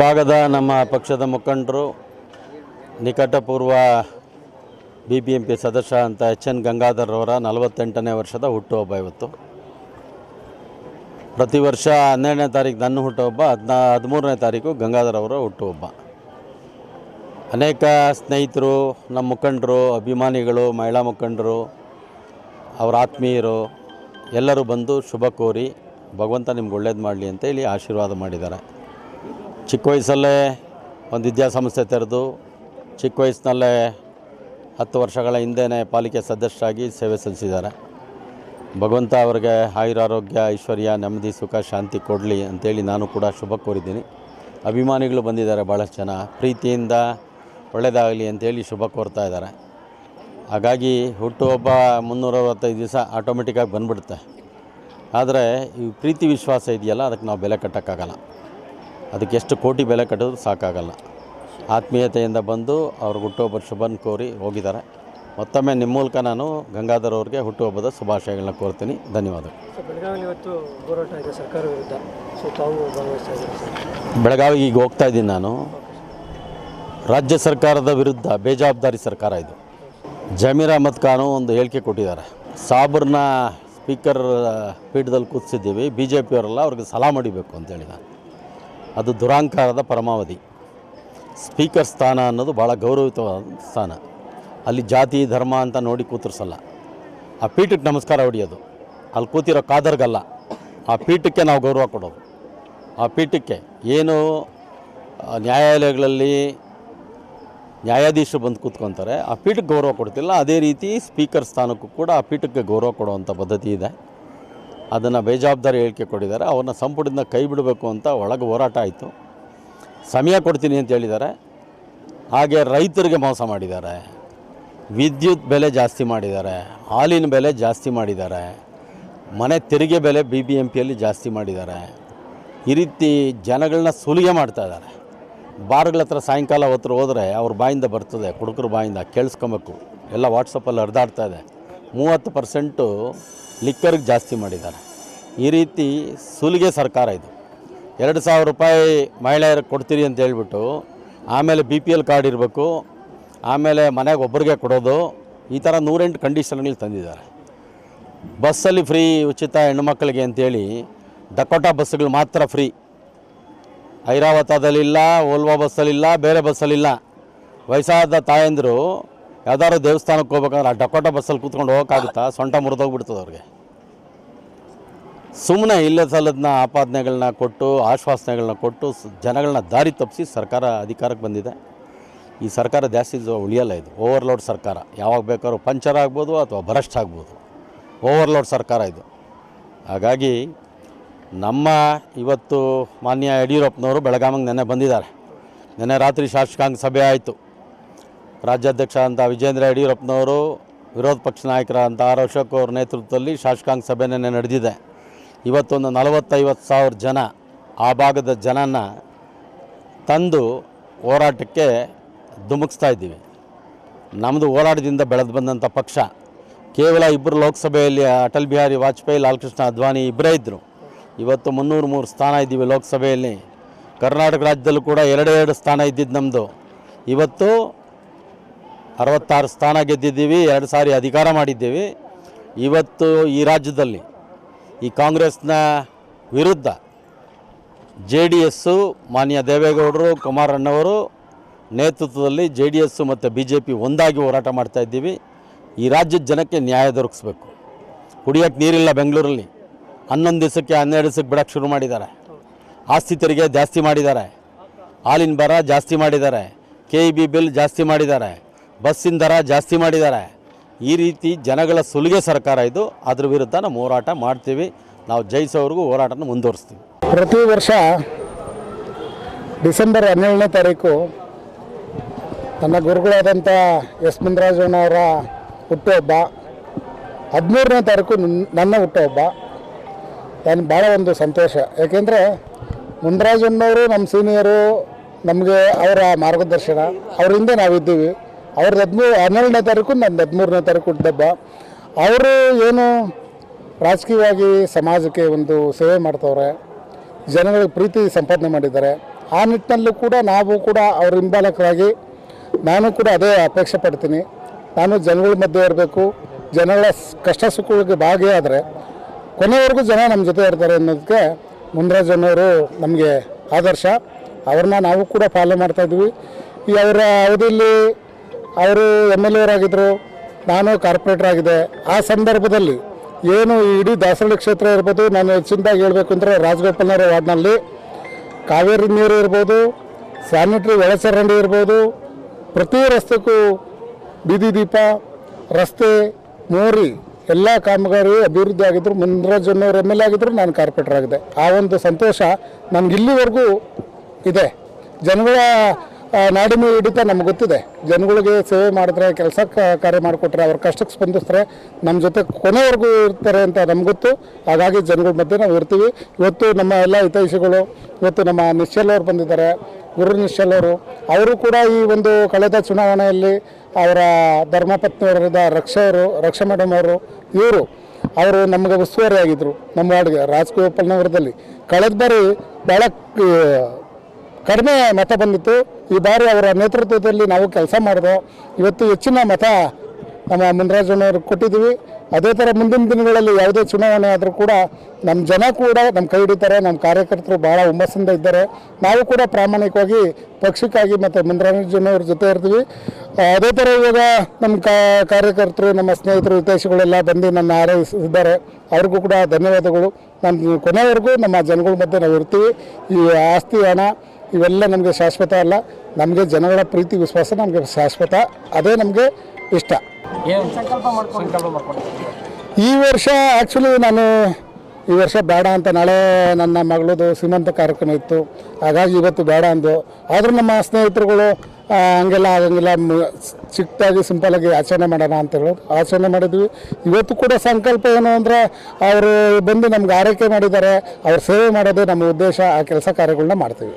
ಭಾಗದ ನಮ್ಮ ಪಕ್ಷದ ಮುಖಂಡರು, ನಿಕಟಪೂರ್ವ ಬಿ ಬಿ ಎಂ ಪಿ ಸದಸ್ಯ ಅಂತ ಎಚ್ ಎನ್ ಗಂಗಾಧರ್ ಅವರ ನಲವತ್ತೆಂಟನೇ ವರ್ಷದ ಹುಟ್ಟುಹಬ್ಬ ಇವತ್ತು. ಪ್ರತಿ ವರ್ಷ ಹನ್ನೆರಡನೇ ತಾರೀಕು ನನ್ನ ಹುಟ್ಟುಹಬ್ಬ, ಹದಿನಾ, ಹದಿಮೂರನೇ ತಾರೀಕು ಗಂಗಾಧರವರ ಹುಟ್ಟುಹಬ್ಬ. ಅನೇಕ ಸ್ನೇಹಿತರು, ನಮ್ಮ ಮುಖಂಡರು, ಅಭಿಮಾನಿಗಳು, ಮಹಿಳಾ ಮುಖಂಡರು, ಅವರ ಆತ್ಮೀಯರು, ಎಲ್ಲರೂ ಬಂದು ಶುಭ ಕೋರಿ ಭಗವಂತ ನಿಮ್ಗೆ ಒಳ್ಳೇದು ಮಾಡಲಿ ಅಂತೇಳಿ ಆಶೀರ್ವಾದ ಮಾಡಿದ್ದಾರೆ. ಚಿಕ್ಕ ವಯಸ್ಸಲ್ಲೇ ಒಂದು ವಿದ್ಯಾಸಂಸ್ಥೆ ತೆರೆದು ಚಿಕ್ಕ ವಯಸ್ಸಿನಲ್ಲೇ ಹತ್ತು ವರ್ಷಗಳ ಹಿಂದೆಯೇ ಪಾಲಿಕೆ ಸದಸ್ಯರಾಗಿ ಸೇವೆ ಸಲ್ಲಿಸಿದ್ದಾರೆ. ಭಗವಂತ ಅವರಿಗೆ ಆಯುರಾರೋಗ್ಯ, ಐಶ್ವರ್ಯ, ನೆಮ್ಮದಿ, ಸುಖ, ಶಾಂತಿ ಕೊಡಲಿ ಅಂತೇಳಿ ನಾನು ಕೂಡ ಶುಭ ಕೋರಿದ್ದೀನಿ. ಅಭಿಮಾನಿಗಳು ಬಂದಿದ್ದಾರೆ ಭಾಳಷ್ಟು ಜನ. ಪ್ರೀತಿಯಿಂದ ಒಳ್ಳೆಯದಾಗಲಿ ಅಂತೇಳಿ ಶುಭ ಕೋರ್ತಾ ಇದ್ದಾರೆ. ಹಾಗಾಗಿ ಹುಟ್ಟುಹಬ್ಬ ಮುನ್ನೂರವತ್ತೈದು ದಿವಸ ಆಟೋಮೆಟಿಕ್ಕಾಗಿ ಬಂದ್ಬಿಡುತ್ತೆ. ಆದರೆ ಈ ಪ್ರೀತಿ ವಿಶ್ವಾಸ ಇದೆಯಲ್ಲ, ಅದಕ್ಕೆ ನಾವು ಬೆಲೆ ಕಟ್ಟೋಕ್ಕಾಗಲ್ಲ. ಅದಕ್ಕೆ ಎಷ್ಟು ಕೋಟಿ ಬೆಲೆ ಕಟ್ಟೋದು ಸಾಕಾಗಲ್ಲ. ಆತ್ಮೀಯತೆಯಿಂದ ಬಂದು ಅವ್ರ ಹುಟ್ಟುಹಬ್ಬದ ಶುಭನ ಕೋರಿ ಹೋಗಿದ್ದಾರೆ. ಮತ್ತೊಮ್ಮೆ ನಿಮ್ಮ ಮೂಲಕ ನಾನು ಗಂಗಾಧರ್ ಅವರಿಗೆ ಹುಟ್ಟುಹಬ್ಬದ ಶುಭಾಶಯಗಳನ್ನ ಕೋರ್ತೀನಿ. ಧನ್ಯವಾದಗಳು. ಬೆಳಗಾವಿ ಬೆಳಗಾವಿಗೆ ಈಗ ಹೋಗ್ತಾ ಇದ್ದೀನಿ ನಾನು. ರಾಜ್ಯ ಸರ್ಕಾರದ ವಿರುದ್ಧ ಬೇಜವಾಬ್ದಾರಿ ಸರ್ಕಾರ ಇದು. ಜಮೀರ್ ಅಹಮದ್ ಖಾನು ಒಂದು ಹೇಳಿಕೆ ಕೊಟ್ಟಿದ್ದಾರೆ. ಸಾಬರ್ನ ಸ್ಪೀಕರ್ ಪೀಠದಲ್ಲಿ ಕೂತ್ಸಿದ್ದೀವಿ. ಬಿ ಜೆ ಪಿಯವರೆಲ್ಲ ಅವ್ರಿಗೆ ಸಲಾ ಮಾಡಿಬೇಕು ಅಂತೇಳಿ ಹೇಳಿದ್ದಾರೆ. ಅದು ದುರಾಂಕಾರದ ಪರಮಾವಧಿ. ಸ್ಪೀಕರ್ ಸ್ಥಾನ ಅನ್ನೋದು ಭಾಳ ಗೌರವಿತವಾದ ಸ್ಥಾನ. ಅಲ್ಲಿ ಜಾತಿ, ಧರ್ಮ ಅಂತ ನೋಡಿ ಕೂತ್ರಸಲ್ಲ. ಆ ಪೀಠಕ್ಕೆ ನಮಸ್ಕಾರ ಹೊಡೆಯೋದು. ಅಲ್ಲಿ ಕೂತಿರೋ ಕಾದರ್ಗಲ್ಲ. ಆ ಪೀಠಕ್ಕೆ ನಾವು ಗೌರವ ಕೊಡೋದು. ಆ ಪೀಠಕ್ಕೆ ಏನು ನ್ಯಾಯಾಲಯಗಳಲ್ಲಿ ನ್ಯಾಯಾಧೀಶರು ಬಂದು ಕೂತ್ಕೊತಾರೆ. ಆ ಪೀಠಕ್ಕೆ ಗೌರವ ಕೊಡ್ತಿಲ್ಲ. ಅದೇ ರೀತಿ ಸ್ಪೀಕರ್ ಸ್ಥಾನಕ್ಕೂ ಕೂಡ ಆ ಪೀಠಕ್ಕೆ ಗೌರವ ಕೊಡುವಂಥ ಪದ್ಧತಿ ಇದೆ. ಅದನ್ನು ಬೇಜವಾಬ್ದಾರಿ ಹೇಳಿಕೆ ಕೊಟ್ಟಿದ್ದಾರೆ. ಅವ್ರನ್ನ ಸಂಪುಟದಿಂದ ಕೈ ಬಿಡಬೇಕು ಅಂತ ಒಳಗೆ ಹೋರಾಟ ಆಯಿತು. ಸಮಯ ಕೊಡ್ತೀನಿ ಅಂತ ಹೇಳಿದ್ದಾರೆ. ಹಾಗೆ ರೈತರಿಗೆ ಮೋಸ ಮಾಡಿದ್ದಾರೆ. ವಿದ್ಯುತ್ ಬೆಲೆ ಜಾಸ್ತಿ ಮಾಡಿದ್ದಾರೆ. ಹಾಲಿನ ಬೆಲೆ ಜಾಸ್ತಿ ಮಾಡಿದ್ದಾರೆ. ಮನೆ ತೆರಿಗೆ ಬೆಲೆ ಬಿ ಬಿ ಎಂ ಪಿಯಲ್ಲಿ ಜಾಸ್ತಿ ಮಾಡಿದ್ದಾರೆ. ಈ ರೀತಿ ಜನಗಳನ್ನ ಸುಲಿಗೆ ಮಾಡ್ತಾ ಇದ್ದಾರೆ. ಬಾರ್ಗಳ ಹತ್ರ ಸಾಯಂಕಾಲ ಹೊತ್ತು ಹೋದರೆ ಅವ್ರ ಬಾಯಿಂದ ಬರ್ತದೆ. ಕುಡುಕರ ಬಾಯಿಂದ ಕೇಳಿಸ್ಕೊಬೇಕು. ಎಲ್ಲ ವಾಟ್ಸಪ್ಪಲ್ಲಿ ಹರಿದಾಡ್ತಾ ಇದೆ. ಮೂವತ್ತು ಪರ್ಸೆಂಟು ಲಿಕ್ಕರ್ಗೆ ಜಾಸ್ತಿ ಮಾಡಿದ್ದಾರೆ. ಈ ರೀತಿ ಸುಲಿಗೆ ಸರ್ಕಾರ ಇದು. ಎರಡು ಸಾವಿರ ರೂಪಾಯಿ ಮಹಿಳೆಯರಿಗೆ ಕೊಡ್ತೀರಿ ಅಂತ ಹೇಳ್ಬಿಟ್ಟು, ಆಮೇಲೆ ಬಿ ಪಿ ಎಲ್ ಕಾರ್ಡ್ ಇರಬೇಕು, ಆಮೇಲೆ ಮನೆಗೆ ಒಬ್ಬರಿಗೆ ಕೊಡೋದು, ಈ ಥರ ನೂರೆಂಟು ಕಂಡೀಷನ್ಗಳು ತಂದಿದ್ದಾರೆ. ಬಸ್ಸಲ್ಲಿ ಫ್ರೀ ಉಚಿತ ಹೆಣ್ಣುಮಕ್ಕಳಿಗೆ ಅಂತೇಳಿ ಡಕೋಟಾ ಬಸ್ಸುಗಳು ಮಾತ್ರ ಫ್ರೀ ಐರಾವತದಲ್ಲಿಲ್ಲ ಓಲ್ವಾ ಬಸ್ಸಲ್ಲಿಲ್ಲ, ಬೇರೆ ಬಸ್ಸಲ್ಲಿಲ್ಲ. ವಯಸ್ಸಾದ ತಾಯಂದಿರು ಯಾವ್ದಾದ್ರು ದೇವಸ್ಥಾನಕ್ಕೆ ಹೋಗ್ಬೇಕಂದ್ರೆ ಆ ಡಕೋಟ ಬಸ್ಸಲ್ಲಿ ಕೂತ್ಕೊಂಡು ಹೋಗೋಕ್ಕಾಗುತ್ತಾ? ಸೊಂಟ ಮುರಿದೋಗ್ಬಿಡ್ತದೆ ಅವ್ರಿಗೆ. ಸುಮ್ಮನೆ ಇಲ್ಲದ ಸಲದನ್ನ ಆಪಾದನೆಗಳನ್ನ ಕೊಟ್ಟು ಆಶ್ವಾಸನೆಗಳನ್ನ ಕೊಟ್ಟು ಜನಗಳನ್ನ ದಾರಿ ತಪ್ಪಿಸಿ ಸರ್ಕಾರ ಅಧಿಕಾರಕ್ಕೆ ಬಂದಿದೆ. ಈ ಸರ್ಕಾರ ಜಾಸ್ತಿ ಉಳಿಯಲ್ಲ ಇದು. ಓವರ್ಲೋಡ್ ಸರ್ಕಾರ. ಯಾವಾಗ ಬೇಕಾದ್ರೂ ಪಂಚರ್ ಆಗ್ಬೋದು ಅಥವಾ ಭ್ರಷ್ಟ್ ಆಗ್ಬೋದು. ಓವರ್ಲೋಡ್ ಸರ್ಕಾರ ಇದು. ಹಾಗಾಗಿ ನಮ್ಮ ಇವತ್ತು ಮಾನ್ಯ ಯಡಿಯೂರಪ್ಪನವರು ಬೆಳಗಾವಿಗೆ ನೆನ್ನೆ ಬಂದಿದ್ದಾರೆ. ನೆನ್ನೆ ರಾತ್ರಿ ಶಾಸಕಾಂಗ ಸಭೆ ಆಯಿತು. ರಾಜ್ಯಾಧ್ಯಕ್ಷ ಅಂತ ವಿಜೇಂದ್ರ ಯಡಿಯೂರಪ್ಪನವರು, ವಿರೋಧ ಪಕ್ಷ ನಾಯಕರ ಅಂತ ಆರ್ ಅಶೋಕ್ ಅವ್ರ ನೇತೃತ್ವದಲ್ಲಿ ಶಾಸಕಾಂಗ ಸಭೆ ನಡೆದಿದೆ. ಇವತ್ತೊಂದು ನಲವತ್ತೈವತ್ತು ಸಾವಿರ ಜನ, ಆ ಭಾಗದ ಜನನ ತಂದು ಹೋರಾಟಕ್ಕೆ ಧುಮುಕ್ಸ್ತಾ ಇದ್ದೀವಿ. ನಮ್ಮದು ಹೋರಾಟದಿಂದ ಬೆಳೆದು ಬಂದಂಥ ಪಕ್ಷ. ಕೇವಲ ಇಬ್ಬರು ಲೋಕಸಭೆಯಲ್ಲಿ ಅಟಲ್ ಬಿಹಾರಿ ವಾಜಪೇಯಿ, ಲಾಲ್ಕೃಷ್ಣ ಅದ್ವಾನಿ ಇಬ್ಬರೇ ಇದ್ದರು ಇವತ್ತು ಮುನ್ನೂರು ಮೂರು ಸ್ಥಾನ ಇದ್ದೀವಿ ಲೋಕಸಭೆಯಲ್ಲಿ. ಕರ್ನಾಟಕ ರಾಜ್ಯದಲ್ಲೂ ಕೂಡ ಎರಡೆರಡು ಸ್ಥಾನ ಇದ್ದಿದ್ದು ನಮ್ಮದು ಇವತ್ತು ಅರವತ್ತಾರು ಸ್ಥಾನ ಗೆದ್ದಿದ್ದೀವಿ, ಎರಡು ಸಾರಿ ಅಧಿಕಾರ ಮಾಡಿದ್ದೀವಿ. ಇವತ್ತು ಈ ರಾಜ್ಯದಲ್ಲಿ ಈ ಕಾಂಗ್ರೆಸ್ನ ವಿರುದ್ಧ ಜೆ ಡಿ ಎಸ್ಸು, ಮಾನ್ಯ ದೇವೇಗೌಡರು, ಕುಮಾರಣ್ಣವರು ನೇತೃತ್ವದಲ್ಲಿ ಜೆ ಡಿ ಎಸ್ಸು ಮತ್ತು ಬಿ ಜೆ ಪಿ ಒಂದಾಗಿ ಹೋರಾಟ ಮಾಡ್ತಾಯಿದ್ದೀವಿ ಈ ರಾಜ್ಯದ ಜನಕ್ಕೆ ನ್ಯಾಯ ದೊರಕಿಸ್ಬೇಕು. ಕುಡಿಯೋಕ್ಕೆ ನೀರಿಲ್ಲ ಬೆಂಗಳೂರಲ್ಲಿ. ಹನ್ನೊಂದು ದಿವಸಕ್ಕೆ ಹನ್ನೆರಡು ದಿವಸಕ್ಕೆ ಬಿಡೋಕ್ಕೆ ಶುರು ಮಾಡಿದ್ದಾರೆ. ಆಸ್ತಿ ತೆರಿಗೆ ಜಾಸ್ತಿ ಮಾಡಿದ್ದಾರೆ. ಹಾಲಿನ ಬರ ಜಾಸ್ತಿ ಮಾಡಿದ್ದಾರೆ. ಕೆ ಬಿಲ್ ಜಾಸ್ತಿ ಮಾಡಿದ್ದಾರೆ. ಬಸ್ಸಿನ ದರ ಜಾಸ್ತಿ ಮಾಡಿದ್ದಾರೆ. ಈ ರೀತಿ ಜನಗಳ ಸುಲಿಗೆ ಸರ್ಕಾರ ಇದು. ಅದ್ರ ವಿರುದ್ಧ ನಾವು ಹೋರಾಟ ಮಾಡ್ತೀವಿ. ನಾವು ಜಯಿಸೋವರೆಗೂ ಹೋರಾಟನ ಮುಂದುವರಿಸ್ತೀವಿ. ಪ್ರತಿ ವರ್ಷ ಡಿಸೆಂಬರ್ ಹನ್ನೆರಡನೇ ತಾರೀಕು ನನ್ನ ಗುರುಗಳಾದಂಥ ಎಸ್ ಮುನ್ರಾಜಣ್ಣವರ ಹುಟ್ಟುಹಬ್ಬ, ಹದಿಮೂರನೇ ತಾರೀಕು ನನ್- ನನ್ನ ಹುಟ್ಟುಹಬ್ಬ. ನಾನು ಭಾಳ ಒಂದು ಸಂತೋಷ. ಯಾಕೆಂದರೆ ಮುನ್ರಾಜಣ್ಣವರು ನಮ್ಮ ಸೀನಿಯರು ನಮಗೆ ಅವರ ಮಾರ್ಗದರ್ಶನ, ಅವರಿಂದ ನಾವಿದ್ದೀವಿ. ಅವ್ರದ್ದು ಹದಿಮೂರು ಹನ್ನೆರಡನೇ ತಾರೀಕು ನನ್ನ ಹದಿಮೂರನೇ ತಾರೀಕು ಹುಟ್ಟಿದಬ್ಬ ಅವರು ಏನು ರಾಜಕೀಯವಾಗಿ ಸಮಾಜಕ್ಕೆ ಒಂದು ಸೇವೆ ಮಾಡ್ತವ್ರೆ, ಜನಗಳಿಗೆ ಪ್ರೀತಿ ಸಂಪಾದನೆ ಮಾಡಿದ್ದಾರೆ. ಆ ನಿಟ್ಟಿನಲ್ಲೂ ಕೂಡ ನಾವು ಕೂಡ ಅವ್ರ ಹಿಂಬಾಲಕರಾಗಿ ನಾನು ಕೂಡ ಅದೇ ಅಪೇಕ್ಷೆ ಪಡ್ತೀನಿ. ನಾನು ಜನಗಳ ಮಧ್ಯೆ ಇರಬೇಕು. ಜನಗಳ ಕಷ್ಟ ಸುಖಗಳಿಗೆ ಭಾಗಿಯಾದರೆ ಕೊನೆವರೆಗೂ ಜನ ನಮ್ಮ ಜೊತೆ ಇರ್ತಾರೆ ಅನ್ನೋದಕ್ಕೆ ಮುನ್ರಾಜನವರು ನಮಗೆ ಆದರ್ಶ. ಅವ್ರನ್ನ ನಾವು ಕೂಡ ಫಾಲೋ ಮಾಡ್ತಾಯಿದ್ವಿ ಈ ಅವರ ಅವಧಿಯಲ್ಲಿ ಅವರು ಎಂ ಎಲ್ ಎರಾಗಿದ್ದರು ನಾನು ಕಾರ್ಪೊರೇಟರ್ ಆಗಿದೆ. ಆ ಸಂದರ್ಭದಲ್ಲಿ ಏನು ಇಡೀ ದಾಸರಳ್ಳಿ ಕ್ಷೇತ್ರ ಇರ್ಬೋದು, ನಾನು ಹೆಚ್ಚಿನದಾಗಿ ಹೇಳಬೇಕು ಅಂದರೆ ರಾಜಗೋಪಾಲ್ನವರ ವಾರ್ಡ್ನಲ್ಲಿ ಕಾವೇರಿ ನೀರು ಇರ್ಬೋದು ಸ್ಯಾನಿಟ್ರಿ ಒಳಚರಂಡಿ ಇರ್ಬೋದು, ಪ್ರತಿ ರಸ್ತೆಗೂ ಬೀದಿ ದೀಪ, ರಸ್ತೆ ಮೋರಿ, ಎಲ್ಲ ಕಾಮಗಾರಿ ಅಭಿವೃದ್ಧಿ ಆಗಿದ್ದರು ಮುನ್ರಾಜನ್ನವ್ರು ಎಂ ಎಲ್ ಎ ಆಗಿದ್ದರು ನಾನು ಕಾರ್ಪೊರೇಟರ್ ಆಗಿದೆ. ಆ ಒಂದು ಸಂತೋಷ ನನಗೆ ಇಲ್ಲಿವರೆಗೂ ಇದೆ. ಜನಗಳ ನಾಡಿನ ಹಿಡಿತ ನಮ್ಗೆ ಗೊತ್ತಿದೆ. ಜನಗಳಿಗೆ ಸೇವೆ ಮಾಡಿದ್ರೆ, ಕೆಲಸ ಕಾರ್ಯ ಮಾಡಿಕೊಟ್ರೆ, ಅವ್ರ ಕಷ್ಟಕ್ಕೆ ಸ್ಪಂದಿಸ್ತಾರೆ ನಮ್ಮ ಜೊತೆ ಕೊನೆವರೆಗೂ ಇರ್ತಾರೆ ಅಂತ ನಮ್ಗೆ ಗೊತ್ತು. ಹಾಗಾಗಿ ಜನಗಳ ಮಧ್ಯೆ ನಾವು ಇರ್ತೀವಿ. ಇವತ್ತು ನಮ್ಮ ಎಲ್ಲ ಹಿತೈಷಿಗಳು, ಇವತ್ತು ನಮ್ಮ ನಿಶ್ಚಲ್ ಅವರು ಬಂದಿದ್ದಾರೆ, ಗುರು ನಿಶ್ಚಲ್ ಅವರು. ಅವರು ಕೂಡ ಈ ಒಂದು ಕಳೆದ ಚುನಾವಣೆಯಲ್ಲಿ ಅವರ ಧರ್ಮಪತ್ನಿಯವರಿದ್ದ ರಕ್ಷೆಯವರು ಅವರು, ರಕ್ಷಾ ಮೇಡಮ್ ಅವರು, ಇವರು, ಅವರು ನಮಗೆ ಉಸ್ತುವಾರಿ ಆಗಿದ್ದರು ನಮ್ಮ ವಾರ್ಡ್ಗೆ ರಾಜಗೋಪಾಲ್ನಗರದಲ್ಲಿ ಕಳೆದ ಬಾರಿ ಭಾಳ ಕಡಿಮೆ ಮತ ಬಂದಿತ್ತು. ಈ ಬಾರಿ ಅವರ ನೇತೃತ್ವದಲ್ಲಿ ನಾವು ಕೆಲಸ ಮಾಡಿದೋ, ಇವತ್ತು ಹೆಚ್ಚಿನ ಮತ ನಮ್ಮ ಮುನರಾಜನವರು ಕೊಟ್ಟಿದ್ದೀವಿ. ಅದೇ ಥರ ಮುಂದಿನ ದಿನಗಳಲ್ಲಿ ಯಾವುದೇ ಚುನಾವಣೆ ಆದರೂ ಕೂಡ ನಮ್ಮ ಜನ ಕೂಡ ನಮ್ಮ ಕೈ ಹಿಡಿತಾರೆ ನಮ್ಮ ಕಾರ್ಯಕರ್ತರು ಭಾಳ ಹುಮ್ಮಸ್ಸಿಂದ ಇದ್ದಾರೆ. ನಾವು ಕೂಡ ಪ್ರಾಮಾಣಿಕವಾಗಿ ಪಕ್ಷಕ್ಕಾಗಿ ಮತ್ತು ಮುನರಾಜನವ್ರ ಜೊತೆ ಇರ್ತೀವಿ. ಅದೇ ಥರ ಇವಾಗ ನಮ್ಮ ಕಾರ್ಯಕರ್ತರು, ನಮ್ಮ ಸ್ನೇಹಿತರು, ಹಿತೈಷಿಗಳೆಲ್ಲ ಬಂದು ನನ್ನ ಹಾರೈಸಿದ್ದಾರೆ ಅವ್ರಿಗೂ ಕೂಡ ಧನ್ಯವಾದಗಳು. ನಮ್ಮ ಕೊನೆವರೆಗೂ ನಮ್ಮ ಜನಗಳ ಮಧ್ಯೆ ನಾವು ಇರ್ತೀವಿ. ಈ ಆಸ್ತಿ ಹಣ ಇವೆಲ್ಲ ನಮಗೆ ಶಾಶ್ವತ ಅಲ್ಲ. ನಮಗೆ ಜನಗಳ ಪ್ರೀತಿ ವಿಶ್ವಾಸ ನಮಗೆ ಶಾಶ್ವತ. ಅದೇ ನಮಗೆ ಇಷ್ಟ. ಈ ವರ್ಷ ಆ್ಯಕ್ಚುಲಿ ನಾನು ಈ ವರ್ಷ ಬೇಡ ಅಂತ ನಾಳೆ ನನ್ನ ಮಗಳದು ಸೀಮಂತ ಕಾರ್ಯಕ್ರಮ ಇತ್ತು. ಹಾಗಾಗಿ ಇವತ್ತು ಬೇಡ ಅಂದು. ಆದರೂ ನಮ್ಮ ಸ್ನೇಹಿತರುಗಳು ಹಂಗೆಲ್ಲ ಆಗಂಗಿಲ್ಲ. ಚಿಕ್ಕದಾಗಿ ಸಿಂಪಲಾಗಿ ಆಚರಣೆ ಮಾಡೋಣ ಅಂತ ಹೇಳಿ ಆಚರಣೆ ಮಾಡಿದ್ವಿ. ಇವತ್ತು ಕೂಡ ಸಂಕಲ್ಪ ಏನು ಅಂದರೆ ಅವರು ಬಂದು ನಮ್ಗೆ ಆರೈಕೆ ಮಾಡಿದ್ದಾರೆ. ಅವ್ರ ಸೇವೆ ಮಾಡೋದೇ ನಮ್ಮ ಉದ್ದೇಶ. ಆ ಕೆಲಸ ಕಾರ್ಯಗಳನ್ನ ಮಾಡ್ತೀವಿ.